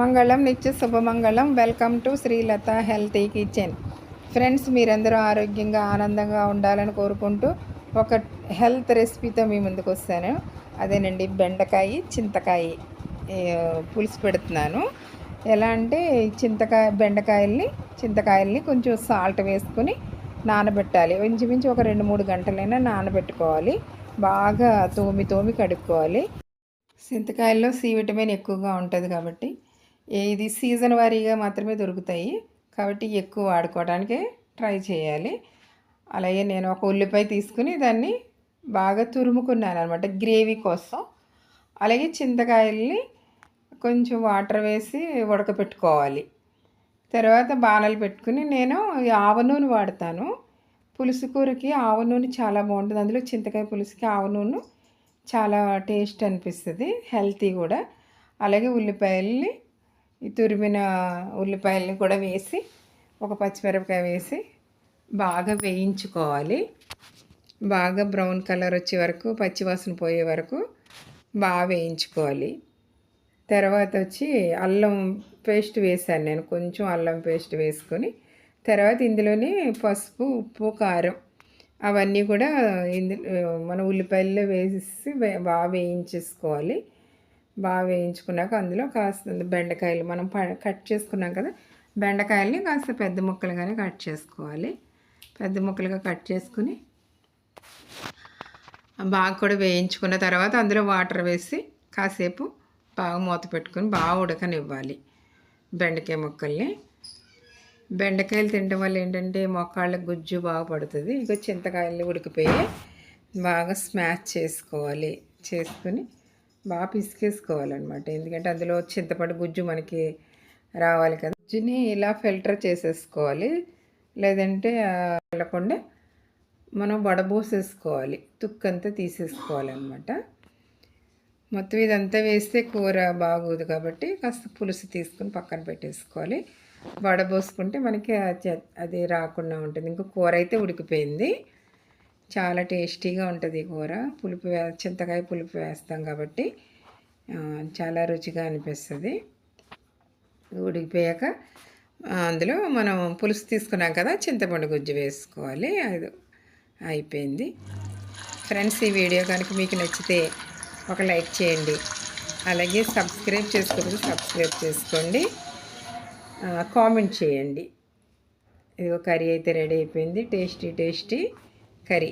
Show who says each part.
Speaker 1: మంగళం నిత్య శుభమంగళం welcome to Srilatha healthy kitchen. Friends మీరందరూ ఆరోగ్యంగా ఆనందంగా ఉండాలని కోరుకుంటూ ఒక హెల్త్ రెసిపీతో మీ ముందుకు వస్తాను. అదేనండి బెండకాయ చింతకాయ పులుసు పెడుతున్నాను. ఎలా అంటే చింతకాయ బెండకాయల్ని చింతకాయల్ని కొంచెం సాల్ట్ వేసుకుని నానబెట్టాలి. ఇంచుమించు ఒక రెండు మూడు గంటలైనా నానబెట్టుకోవాలి. బాగా తోమి తోమి కడుక్కోవాలి. చింతకాయల్లో సి విటమిన్ ఎక్కువగా ఉంటుంది కాబట్టి ఇది సీజన్ వారీగా మాత్రమే దొరుకుతాయి. కాబట్టి ఎక్కువ వాడుకోవడానికి ట్రై చేయాలి. అలాగే నేను ఒక ఉల్లిపాయ తీసుకుని దాన్ని బాగా తురుముకున్నాను అనమాట గ్రేవీ కోసం. అలాగే చింతకాయల్ని కొంచెం వాటర్ వేసి ఉడకపెట్టుకోవాలి. తర్వాత బాణలు పెట్టుకుని నేను ఆవ నూనె వాడతాను. పులుసు కూరకి ఆవ నూనె చాలా బాగుంటుంది. అందులో చింతకాయ పులుసుకి ఆవ నూనె చాలా టేస్ట్ అనిపిస్తుంది హెల్తీ కూడా. అలాగే ఉల్లిపాయల్ని ఈ తురిమిన ఉల్లిపాయల్ని కూడా వేసి ఒక పచ్చిమిరపకాయ వేసి బాగా వేయించుకోవాలి. బాగా బ్రౌన్ కలర్ వచ్చే వరకు పచ్చివాసన పోయే వరకు బాగా వేయించుకోవాలి. తర్వాత వచ్చి అల్లం పేస్ట్ వేసాను నేను కొంచెం అల్లం పేస్ట్ వేసుకొని. తర్వాత ఇందులోనే పసుపు ఉప్పు కారం అవన్నీ కూడా ఇందులో మన ఉల్లిపాయల్లో వేసి బాగా వేయించేసుకోవాలి. బాగా వేయించుకున్నాక అందులో కాస్త బెండకాయలు మనం ప- కట్ చేసుకున్నాం కదా బెండకాయల్ని కాస్త పెద్ద ముక్కలుగానే కట్ చేసుకోవాలి. పెద్ద ముక్కలుగా కట్ చేసుకుని బాగా కూడా వేయించుకున్న తర్వాత అందులో వాటర్ వేసి కాసేపు బాగా మూత పెట్టుకొని బాగా ఉడకనివ్వాలి బెండకాయ ముక్కల్ని. బెండకాయలు తినడం వల్ల ఏంటంటే మొక్కళ్ళకి గుజ్జు బాగా పడుతుంది. ఇక చింతకాయలు ఉడికిపోయి బాగా స్మాష్ చేసుకోవాలి. చేసుకుని బాగా పిసికేసుకోవాలన్నమాట. ఎందుకంటే అందులో చింతపండు గుజ్జు మనకి రావాలి కదా. గుజ్జుని ఇలా ఫిల్టర్ చేసేసుకోవాలి. లేదంటే వెళ్ళకుండా మనం వడబోసేసుకోవాలి. తుక్కంతా తీసేసుకోవాలన్నమాట. మొత్తం ఇదంతా వేస్తే కూర బాగోదు కాబట్టి కాస్త పులుసు తీసుకుని పక్కన పెట్టేసుకోవాలి. వడబోసుకుంటే మనకి అది రాకుండా ఉంటుంది. ఇంకా కూర అయితే ఉడికిపోయింది. చాలా టేస్టీగా ఉంటుంది ఈ కూర. పులుపు వే చింతకాయ పులుపు వేస్తాం కాబట్టి చాలా రుచిగా అనిపిస్తుంది. ఉడికిపోయాక అందులో మనం పులుసు తీసుకున్నాం కదా చింతపండు గుజ్జు వేసుకోవాలి. అది అయిపోయింది. ఫ్రెండ్స్ ఈ వీడియో కనుక మీకు నచ్చితే ఒక లైక్ చేయండి. అలాగే సబ్స్క్రైబ్ చేసుకోకపోతే సబ్స్క్రైబ్ చేసుకోండి. కామెంట్ చేయండి. ఇదిగో కర్రీ అయితే రెడీ అయిపోయింది. Tasty tasty. కర్రీ